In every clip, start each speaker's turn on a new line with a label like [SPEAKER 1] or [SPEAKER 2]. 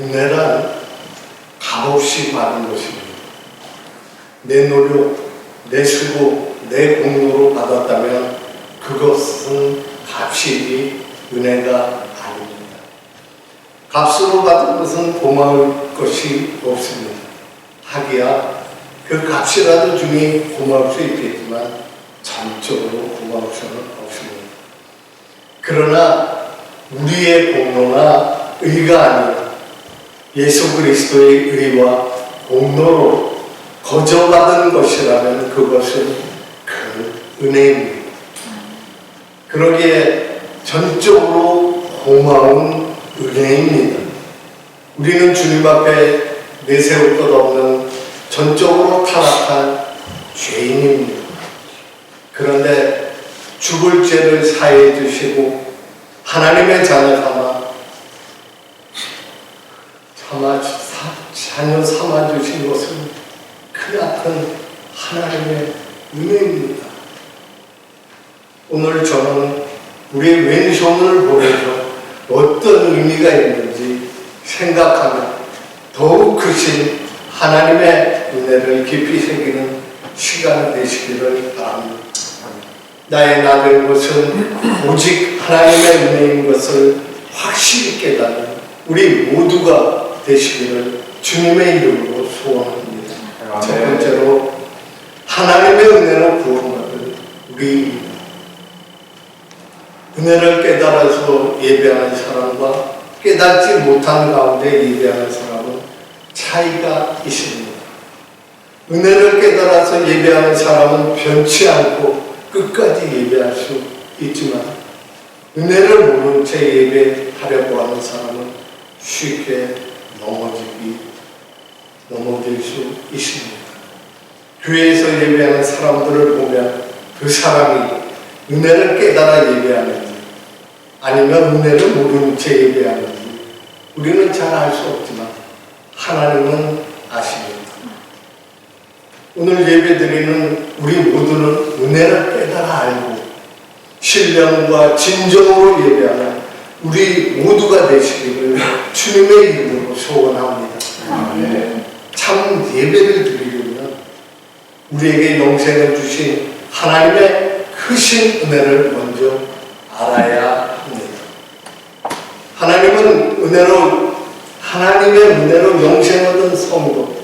[SPEAKER 1] 은혜란 값없이 받은 것입니다. 내 노력, 내 수고, 내 공로로 받았다면 그것은 값이 은혜가 아닙니다. 값으로 받은 것은 고마울 것이 없습니다. 하기야 그 값이라도 중에 고마울 수 있겠지만 전적으로 고마울 수는 없습니다. 그러나 우리의 공로나 의가 아니라 예수 그리스도의 의와 공로로 거저받은 것이라면 그것은 그 은혜입니다. 그러기에 전적으로 고마운 은혜입니다. 우리는 주님 앞에 내세울 것 없는 전적으로 타락한 죄인입니다. 그런데 죽을 죄를 사해 주시고 하나님의 자녀 삼아 아마 자녀 삼아주신 것은 크나큰 하나님의 은혜입니다. 오늘 저는 우리의 왼손을 보내서 어떤 의미가 있는지 생각하며 더욱 크신 하나님의 은혜를 깊이 새기는 시간 되시기를 바랍니다. 나의 나된 것은 오직 하나님의 은혜인 것을 확실히 깨닫는 우리 모두가 되시기를 주님의 이름으로 소원합니다. 아, 첫 네. 번째로 하나님의 은혜로 구원받은 우입니다 은혜를 깨달아서 예배하는 사람과 깨닫지 못한 가운데 예배하는 사람은 차이가 있습니다. 은혜를 깨달아서 예배하는 사람은 변치 않고 끝까지 예배할 수 있지만 은혜를 모른 채 예배하려고 하는 사람은 쉽게 넘어지기, 넘어질 수 있습니다. 교회에서 예배하는 사람들을 보면 그 사람이 은혜를 깨달아 예배하는지 아니면 은혜를 모르는 채 예배하는지 우리는 잘 알 수 없지만 하나님은 아십니다. 오늘 예배드리는 우리 모두는 은혜를 깨달아 알고 신령과 진정으로 예배하는 우리 모두가 되시기를 주님의 이름으로 소원합니다. 아, 네. 참 예배를 드리려면 우리에게 영생을 주신 하나님의 크신 은혜를 먼저 알아야 합니다. 하나님은 은혜로 하나님의 은혜로 영생 얻은 성도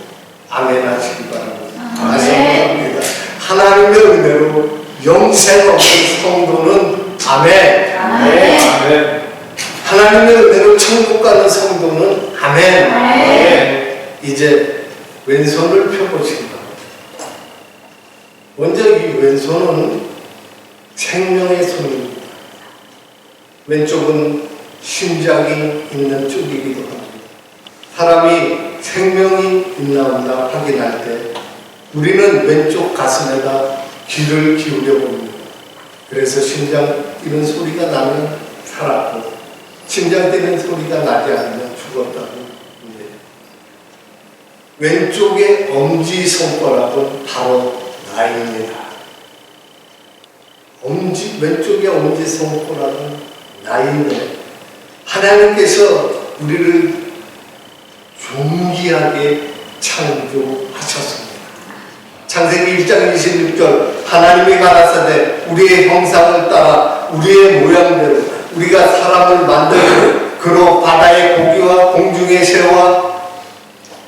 [SPEAKER 1] 아멘 하시기 바랍니다. 아멘. 네. 하나님의 은혜로 영생 얻은 성도는 아멘. 아멘. 아멘. 하나님의 은혜로 천국 가는 성도는 아멘. 아멘. 이제 왼손을 펴보시기 다 먼저 이 왼손은 생명의 손입니다. 왼쪽은 심장이 있는 쪽이기도 합니다. 사람이 생명이 있나 없나 확인할 때 우리는 왼쪽 가슴에다 귀를 기울여 봅니다. 그래서 심장 이런 소리가 나면 살았고 심장 되는 소리가 나지 않으면 죽었다고. 네. 왼쪽의 엄지 손가락은 바로 나입니다. 엄지, 왼쪽의 엄지 손가락은 나인데, 하나님께서 우리를 존귀하게 창조하셨습니다. 창세기 1장 26절, 하나님이 가라사대, 우리의 형상을 따라 우리의 모양대로 우리가 사람을 만들고 그로 바다의 고기와 공중의 새와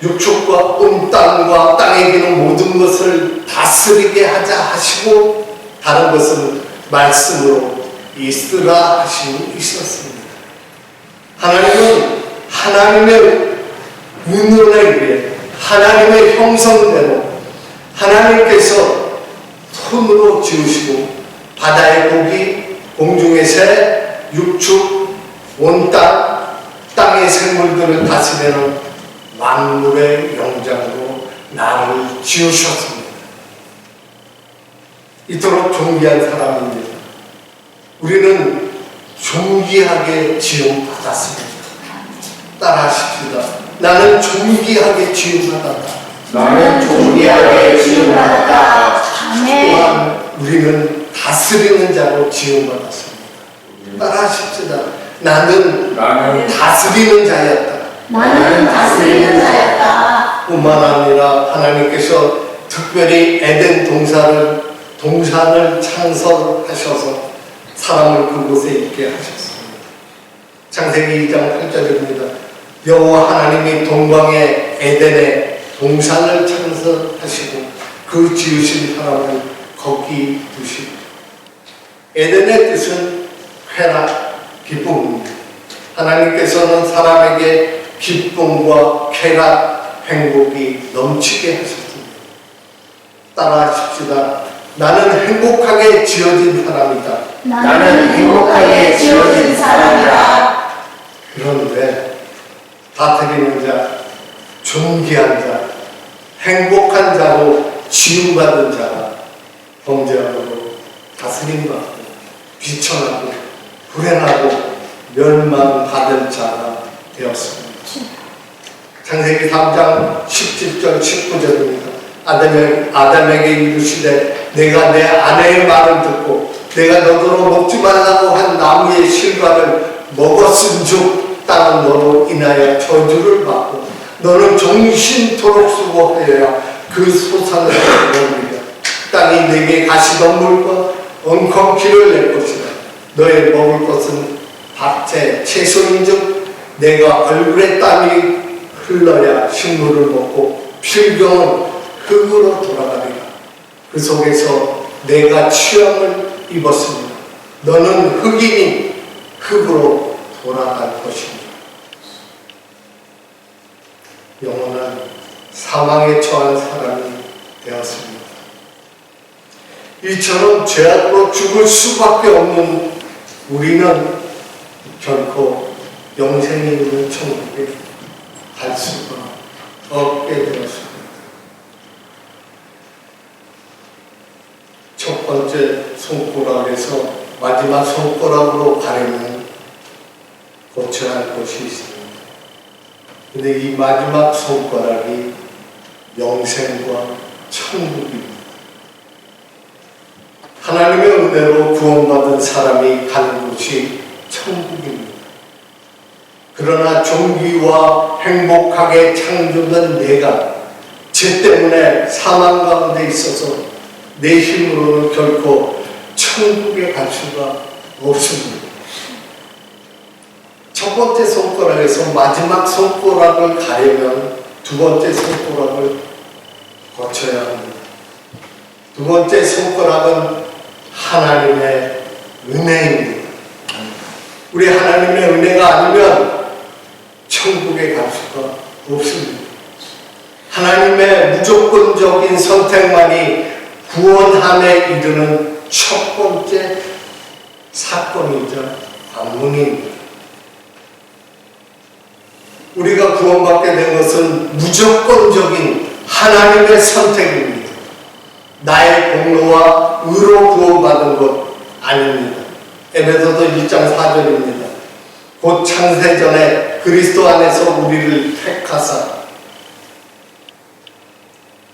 [SPEAKER 1] 육축과 음땅과 땅에 기는 모든 것을 다스리게 하자 하시고 다른 것은 말씀으로 있으라 하시고 있었습니다. 하나님은 하나님의 운운에 의해 하나님의 형성대로 하나님께서 손으로 지으시고 바다의 고기, 공중의 새, 육축, 온땅 땅의 생물들을 다스리는 만물의 영장으로 나를 지으셨습니다. 이토록 존귀한 사람입니다. 우리는 존귀하게 지음받았습니다. 따라하십시다. 나는 존귀하게 지음받았다. 나는 존귀하게 지음받았다. 아멘. 우리는 다스리는 자로 지음받았습니다. 따라하십시다. 나는, 나는 다스리는 자였다. 나는 다스리는 자였다. 뿐만 아니라 하나님께서 특별히 에덴 동산을 동산을 창설하셔서 사람을 그곳에 있게 하셨습니다. 창세기 2장 8절입니다. 여호와 하나님이 동방의 에덴에 동산을 창설하시고 그 지으신 사람을 거기 두시고 에덴의 뜻은 쾌락, 기쁨입니다. 하나님께서는 사람에게 기쁨과 쾌락, 행복이 넘치게 하셨습니다. 따라하십시다. 나는 행복하게 지어진 사람이다. 나는 행복하게 지어진 사람이다. 그런데 다스리는 자, 존귀한 자, 행복한 자로 지움받은 자가 범죄하고 다스림받고 비천하고 불행하고 멸망받은 자가 되었습니다. 창세기 3장 17절 19절입니다. 아담에, 아담에게 이르시되 내가 내 아내의 말을 듣고 내가 너더러 먹지 말라고 한 나무의 실과를 먹었은 즉 땅은 너로 인하여 저주를 받고 너는 정신토록 수고하여야 그 소산을 얻으리 땅이 내게 가시던 물과 엉겅퀴를 너의 먹을 것은 밥채 채소인 즉 내가 얼굴에 땀이 흘러야 식물을 먹고 필경은 흙으로 돌아가리라 그 속에서 내가 취함을 입었습니다 너는 흙이니 흙으로 돌아갈 것입니다 영원한 사망에 처한 사람이 되었습니다 이처럼 죄악으로 죽을 수밖에 없는 우리는 결코 영생이 있는 천국에 갈 수가 없게 되었습니다. 첫 번째 손가락에서 마지막 손가락으로 가려면 고쳐야 할 것이 있습니다. 근데 이 마지막 손가락이 영생과 천국입니다. 하나님의 은혜로 구원받은 사람이 간 곳이 천국입니다. 그러나 종기와 행복하게 창조된 내가 죄 때문에 사망 가운데 있어서 내 힘으로는 결코 천국에 갈 수가 없습니다. 첫 번째 손가락에서 마지막 손가락을 가려면 두 번째 손가락을 거쳐야 합니다. 두 번째 손가락은 하나님의 은혜입니다. 우리 하나님의 은혜가 아니면 천국에 갈 수가 없습니다. 하나님의 무조건적인 선택만이 구원함에 이르는 첫 번째 사건이자 관문입니다. 우리가 구원받게 된 것은 무조건적인 하나님의 선택입니다. 나의 공로와 의로 구원받은 것 아닙니다. 에베소서 2장 4절입니다. 곧 창세 전에 그리스도 안에서 우리를 택하사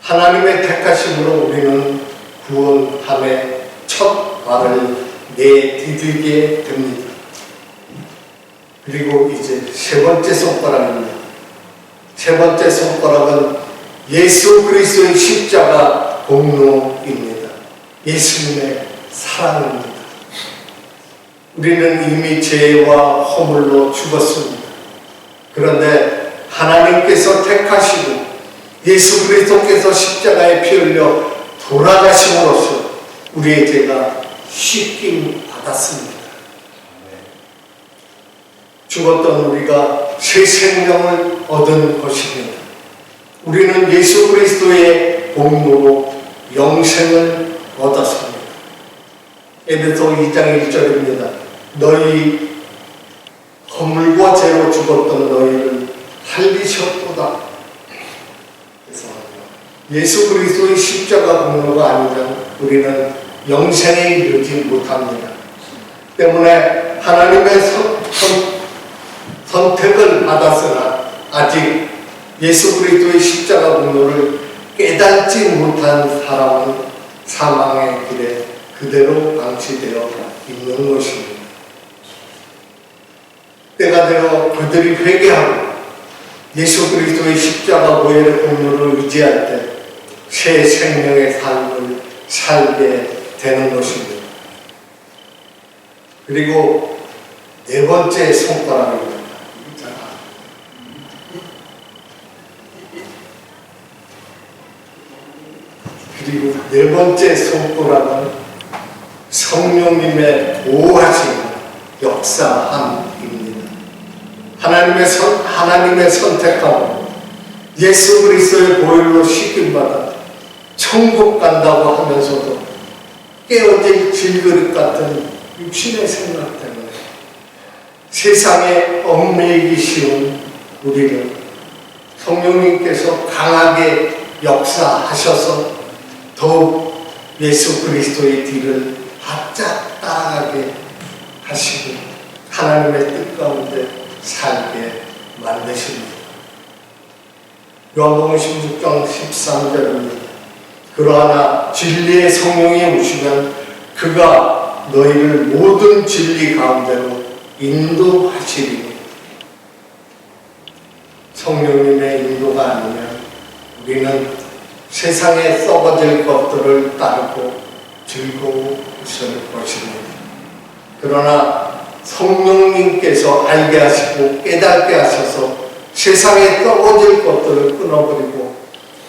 [SPEAKER 1] 하나님의 택하심으로 우리는 구원함의 첫 발을 내디디게 됩니다. 그리고 이제 세 번째 손가락입니다. 세 번째 손가락은 예수 그리스도의 십자가 공로입니다. 예수님의 사랑입니다. 우리는 이미 죄와 허물로 죽었습니다. 그런데 하나님께서 택하시고 예수 그리스도께서 십자가에 피 흘려 돌아가심으로써 우리의 죄가 씻김 받았습니다. 죽었던 우리가 새 생명을 얻은 것입니다. 우리는 예수 그리스도의 공로로 영생을 얻었습니다. 에베소 2장 1절입니다. 너희 허물과 죄로 죽었던 너희를 살리셨도다. 그래서 예수 그리스도의 십자가 공로가 아니면 우리는 영생에 이르지 못합니다. 때문에 하나님의 선, 선 택을 받았으나 아직 예수 그리스도의 십자가 공로를 깨닫지 못한 사람은 사망의 길에 그대로 방치되어 있는 것입니다. 때가 되어 그들이 회개하고 예수 그리스도의 십자가 보혈의 공로를 의지할 때 새 생명의 삶을 살게 되는 것입니다. 그리고 네 번째 손가락입니다. 그리고 네 번째 손가락은 성령님의 보하신 역사함입니다. 하나님의 선, 하나님의 선택함, 예수 그리스도의 보혈로 씻김 받아 천국 간다고 하면서도 깨어진 질그릇 같은 육신의 생각 때문에 세상에 얽매이기 쉬운 우리를 성령님께서 강하게 역사하셔서 더욱 예수 그리스도의 뒤를 바짝 따라가게 하시고 하나님의 뜻 가운데 살게 만드십니다. 요한복음 16장 13절입니다. 그러나 진리의 성령이 오시면 그가 너희를 모든 진리 가운데로 인도하시리니 성령님의 인도가 아니면 우리는 세상에 썩어질 것들을 따르고 즐거워 웃 것입니다. 그러나 성령님께서 알게 하시고 깨닫게 하셔서 세상에 떨어질 것들을 끊어버리고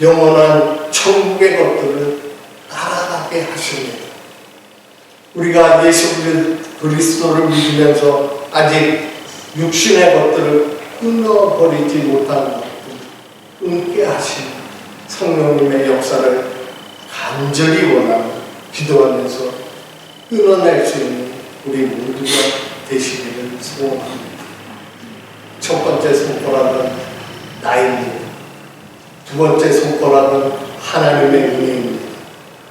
[SPEAKER 1] 영원한 천국의 것들을 따라가게 하십니다. 우리가 예수 그리스도를 믿으면서 아직 육신의 것들을 끊어버리지 못한 것들 끊게 하신 성령님의 역사를 간절히 원하고 기도하면서 끊어낼 수 있는 우리 모두가 되시기를 소원합니다. 첫 번째 손가락은 나입니다. 두 번째 손가락은 하나님의 은혜입니다.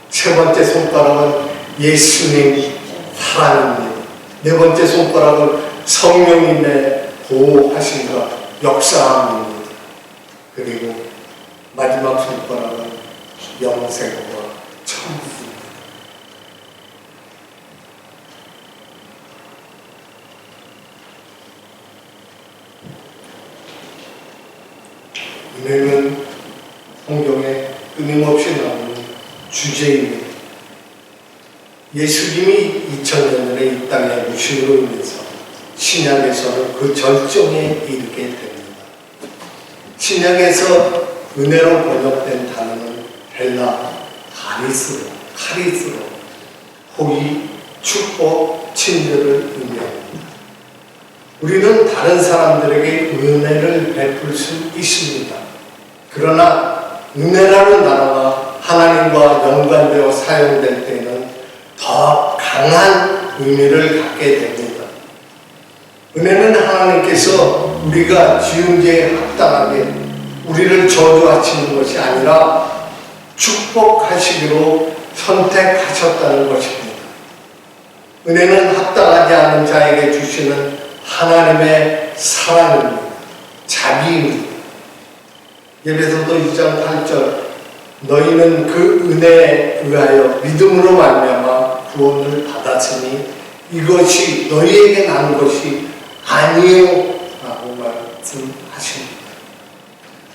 [SPEAKER 1] 세 번째 손가락은 예수님의 사랑입니다. 네 번째 손가락은 성령님의 보호하심과 역사입니다 그리고 마지막 손가락은 영생과 천국. 뇌은 성경에 끊임없이 나오는 주제입니다. 예수님이 2000년 전에 이 땅에 무신으로 인해서 신약에서는 그 절정에 이르게 됩니다. 신약에서 은혜로 번역된 단어는 헬라, 가리스로, 카리스로, 호의, 축복, 친절을 의미합니다. 우리는 다른 사람들에게 은혜를 베풀 수 있습니다. 그러나 은혜라는 나라가 하나님과 연관되어 사용될 때는 더 강한 의미를 갖게 됩니다. 은혜는 하나님께서 우리가 지은 죄에 합당하게 우리를 저주하시는 것이 아니라 축복하시기로 선택하셨다는 것입니다. 은혜는 합당하지 않은 자에게 주시는 하나님의 사랑입니다. 자비입니다. 예배서도 6장 8절 너희는 그 은혜에 의하여 믿음으로 말미암아 구원을 받았으니 이것이 너희에게 난 것이 아니요 라고 말씀하십니다.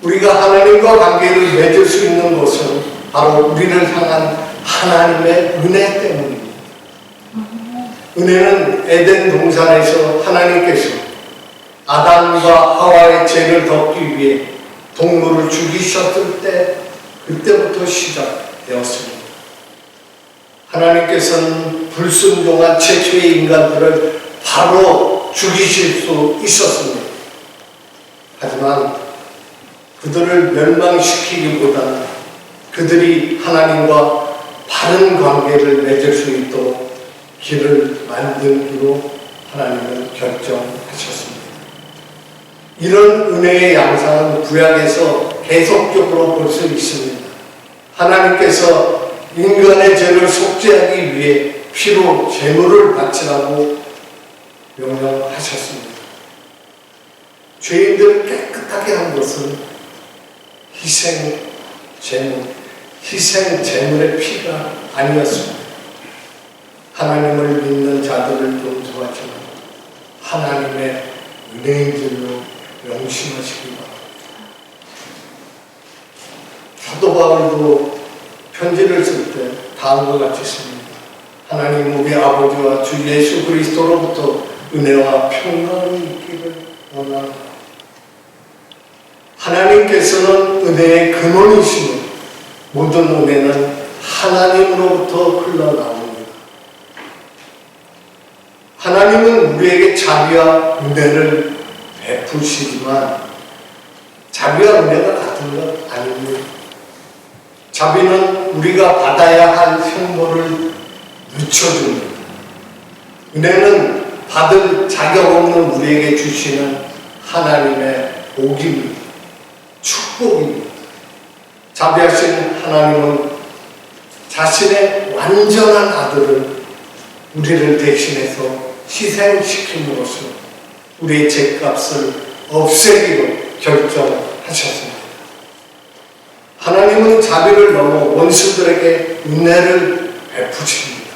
[SPEAKER 1] 우리가 하나님과 관계를 맺을 수 있는 것은 바로 우리를 향한 하나님의 은혜 때문입니다. 은혜는 에덴 동산에서 하나님께서 아담과 하와의 죄를 덮기 위해 동물을 죽이셨을 때 그때부터 시작되었습니다. 하나님께서는 불순종한 최초의 인간들을 바로 죽이실 수 있었습니다. 하지만 그들을 멸망시키기보다는 그들이 하나님과 바른 관계를 맺을 수 있도록 길을 만들기로 하나님은 결정하셨습니다. 이런 은혜의 양상은 구약에서 계속적으로 볼 수 있습니다. 하나님께서 인간의 죄를 속죄하기 위해 피로 제물을 바치라고 명령하셨습니다. 죄인들을 깨끗하게 한 것은 희생 제물, 희생 제물의 피가 아니었습니다. 하나님을 믿는 자들을 동조하지 하나님의 은혜인 줄로 명심하시기 바랍니다. 사도 바울도 편지를 쓸 때 다음과 같이 씁니다. 하나님 우리 아버지와 주 예수 그리스도로부터 은혜와 평강이 있기를 원합니다. 하나님께서는 은혜의 근원이시며 모든 은혜는 하나님으로부터 흘러나옵니다. 하나님은 우리에게 자비와 은혜를 베푸시지만 예, 자비와 은혜가 같은 것 아닙니다. 자비는 우리가 받아야 할 행보를 늦춰줍니다. 은혜는 받을 자격 없는 우리에게 주시는 하나님의 복입니다. 축복입니다. 자비하신 하나님은 자신의 완전한 아들을 우리를 대신해서 희생시킴으로써 우리의 죄값을 없애기로 결정하셨습니다. 하나님은 자비를 넘어 원수들에게 은혜를 베푸십니다.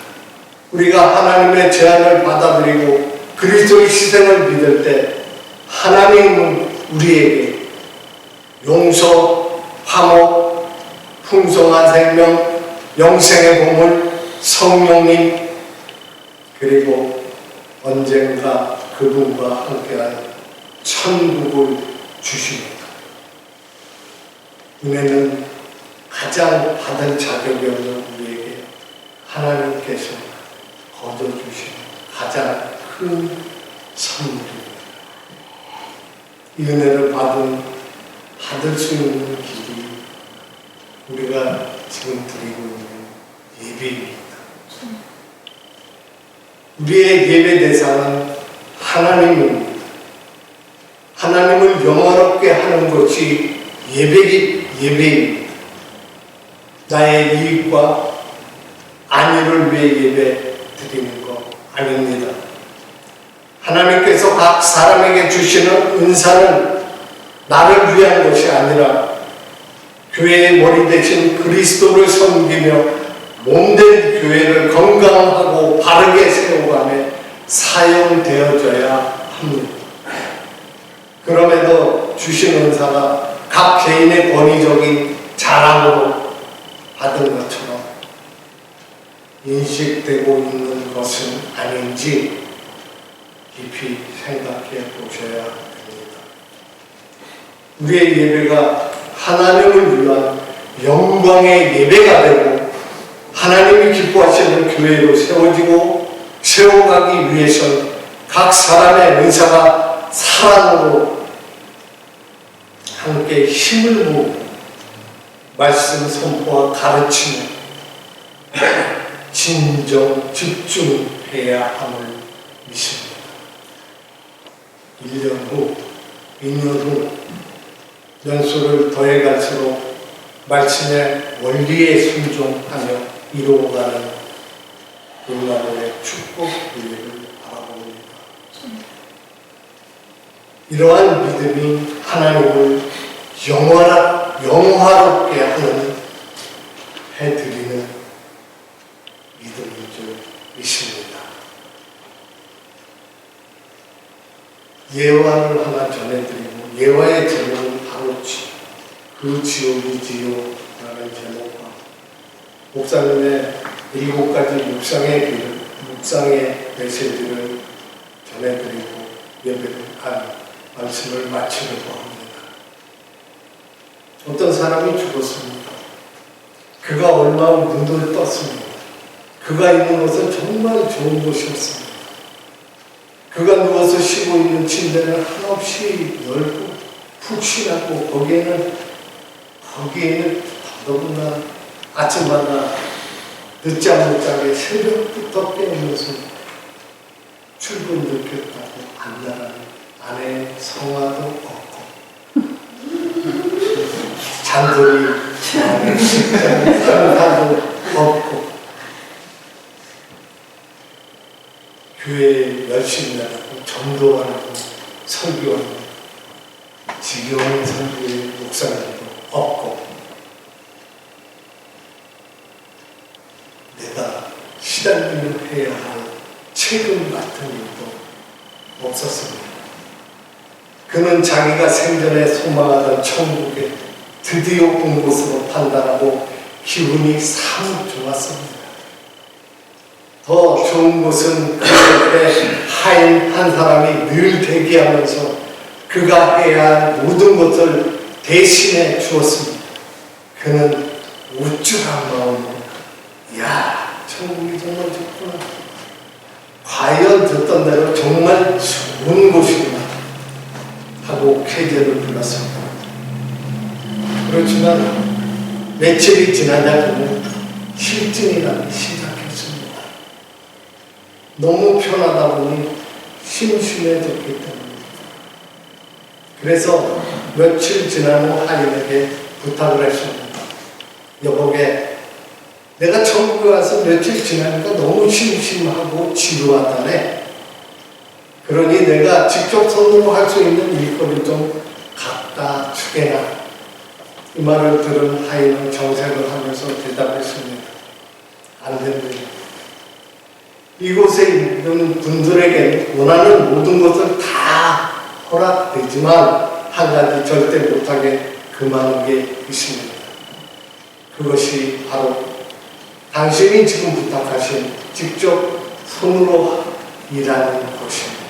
[SPEAKER 1] 우리가 하나님의 제안을 받아들이고 그리스도의 희생을 믿을 때 하나님은 우리에게 용서, 화목, 풍성한 생명, 영생의 보물, 성령님, 그리고 언젠가 그분과 함께한 천국을 주십니다. 은혜는 가장 받은 자격이 없는 우리에게 하나님께서 거둬주신 가장 큰 선물입니다. 이 은혜를 받은, 받을 수 있는 길이 우리가 지금 드리고 있는 예배입니다. 네. 우리의 예배 대상은 하나님은니다 하나님을 영화롭게 하는 것이 예배기 예배입니다. 나의 이익과 안위를 위해 예배 드리는 거 아닙니다. 하나님께서 각 사람에게 주시는 은사는 나를 위한 것이 아니라 교회의 머리 대신 그리스도를 섬기며 몸된 교회를 건강하고 바르게 세워가며 사용되어져야 합니다. 그럼에도 주신 은사가 각 개인의 권위적인 자랑으로 받은 것처럼 인식되고 있는 것은 아닌지 깊이 생각해 보셔야 됩니다. 우리의 예배가 하나님을 위한 영광의 예배가 되고 하나님이 기뻐하시는 교회로 세워지고 채워가기 위해서 각 사람의 의사가 사랑으로 함께 힘을 모으고 말씀 선포와 가르침에 진정 집중해야 함을 믿습니다. 1년 후, 2년 후 연수를 더해갈수록 말씀의 원리에 순종하며 이루어가는 하나라의 축복 위를 바라봅니다. 이러한 믿음이 하나님을 영화라, 영화롭게 하는 해드리는 믿음인 줄 믿습니다. 예화를 하나 전해드리고 예화의 제목은 바로 지, 그지옥이지옥이 라는 제목과 목사님의 일곱 가지 육상의 길, 묵상의 메시지를 전해드리고 예배한 말씀을 마치려고 합니다. 어떤 사람이 죽었습니다. 그가 얼마나 눈을 떴습니다. 그가 있는 곳은 정말 좋은 곳이었습니다. 그가 누워서 쉬고 있는 침대는 한없이 넓고 푹신하고 거기에는 거기에는 더더구나 아침마다 늦지 않은 짝 새벽부터 깨우면서 출근 늦겠다고 안달한 아내 성화도 없고 잔돌이 성화도 없고 교회 열심히 하고 전도하고 설교하고 지겨운 설교의 목사님도 없고 시장님을 해야 할 책임 같은 일도 없었습니다. 그는 자기가 생전에 소망하던 천국에 드디어 온 곳으로 판단하고 기분이 사뭇 좋았습니다. 더 좋은 곳은 그때 하인 한 사람이 늘 대기하면서 그가 해야 할 모든 것을 대신해 주었습니다. 그는 우쭐한 마음으로 야 천국이 정말 좋구나. 과연 듣던 대로 정말 좋은 곳이구나. 하고 쾌제를 불렀습니다. 그렇지만 며칠이 지나다 보 실증이 나기 시작했습니다. 너무 편하다 보니 심심해졌기 때문입니다. 그래서 며칠 지난 후 하인에게 부탁을 했습니다. 여보게 내가 천국에 와서 며칠 지나니까 너무 심심하고 지루하다네. 그러니 내가 직접 손으로 할 수 있는 일거리 좀 갖다 주게라. 이 말을 들은 하인은 정색을 하면서 대답했습니다. 안 됩니다. 이곳에 있는 분들에게 원하는 모든 것을 다 허락되지만 한 가지 절대 못하게 금하는 게 있습니다. 그것이 바로 당신이 지금 부탁하신 직접 손으로 일하는 곳입니다.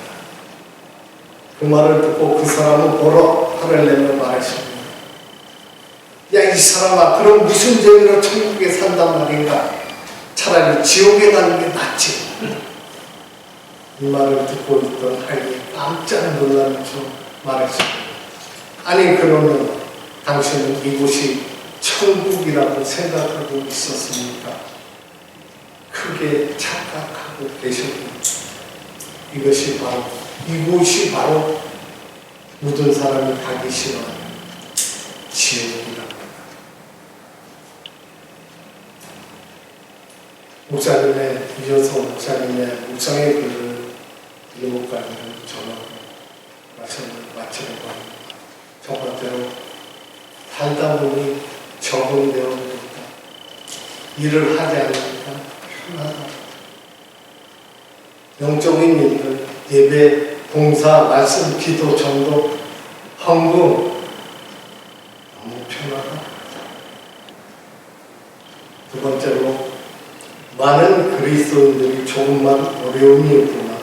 [SPEAKER 1] 그 말을 듣고 그 사람은 보러 화를 내며 말했습니다. 야, 이 사람아, 그럼 무슨 재로 천국에 산단 말인가? 차라리 지옥에 가는 게 낫지. 이 말을 듣고 있던 할이 깜짝 놀라면서 말했습니다. 아니, 그러면 당신은 이곳이 천국이라고 생각하고 있었습니까? 크게 착각하고 계셨고 이것이 바로 이곳이 바로 모든 사람이 가기 싫어하는 지옥이랍니다. 목사님의 이어서 목사님의 목상의 글을 읽어볼까는 저는 말씀을 마치려고 합니다. 첫 번째로 살다 보니 적응되어 버렸다. 일을 하지 않으니까 영적인 일들, 예배, 봉사, 말씀, 기도, 전도, 헌금 너무 편하다. 두 번째로 많은 그리스도인들이 조금만 어려움이 있구나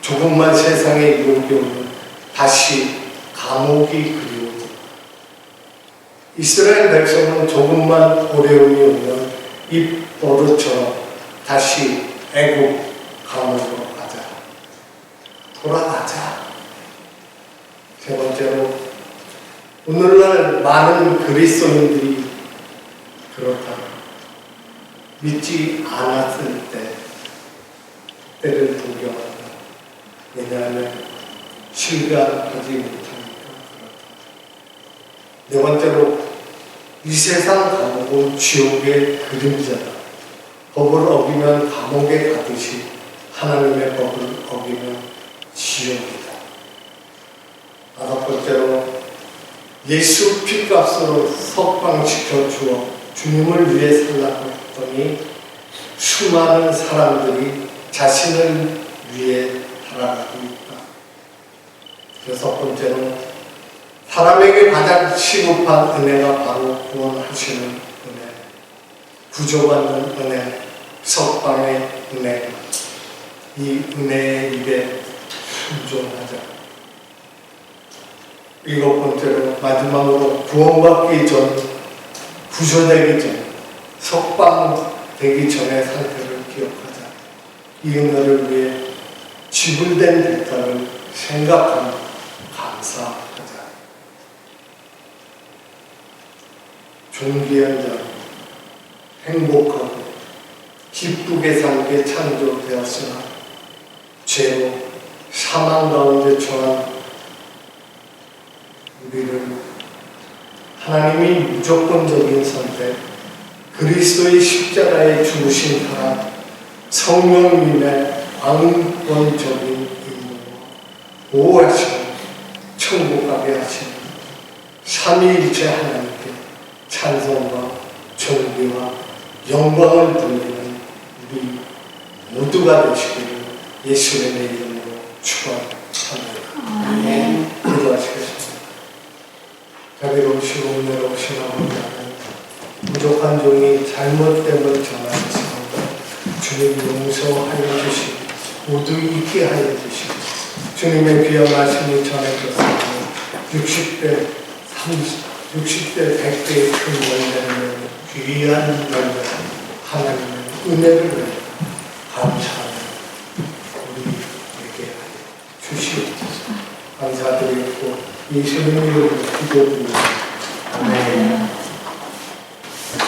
[SPEAKER 1] 조금만 세상에 유혹이 오면 다시 감옥이 그리운다. 이스라엘 백성은 조금만 어려움이 오면 입버릇처럼 다시 애국 가문으로 가자. 돌아가자. 세 번째로 오늘날 많은 그리스도인들이 그렇다. 믿지 않았을 때 때를 동경한다. 왜냐하면 실감하지 못하니까 그렇다. 네 번째로 이 세상 가고 지옥의 그림자다. 법을 어기면 감옥에 가듯이 하나님의 법을 어기면 지옥이다. 다섯 번째로 예수 피값으로 석방시켜 주어 주님을 위해 살라고 했더니 수많은 사람들이 자신을 위해 살아가고 있다. 여섯 번째로 사람에게 가장 시급한 은혜가 바로 구원하시는 은혜, 구조받는 은혜, 석방의 은혜, 이 은혜의 입에 순종하자. 일곱 번째로 마지막으로 구원받기 전, 구조되기 전, 석방되기 전의 상태를 기억하자. 이 은혜를 위해 지불된 대가를 생각하며 감사하자. 존귀한 자, 행복하고 기쁘게 살게 창조되었으나 죄로 사망 가운데 처한 우리를 하나님이 무조건적인 선택 그리스도의 십자가에 주으신 하나 성령님의 안권적인 임무로 보호하시고 천국 하게하신 삼위일체 하나님께 찬성과 존귀와 영광을 드립니다. 우리 모두가 되시기를 예수님의 이름으로 축원합니다.
[SPEAKER 2] 아멘.
[SPEAKER 1] 기도하시겠습니다. 자비로우시고 은혜로우신 아버지 하나 부족한 종이 잘못됨을 전하였습니다. 주님 용서하여 주시 모두 잊게 하여 주시 주님의 귀한 말씀이 전해졌으니 60대, 30, 60대, 100대의 큰 원대는 귀한 원대 하나님의 은혜를 감사하며 우리에게 주시옵소서. 감사드리고 예수님으로 기도드립니다. 아멘.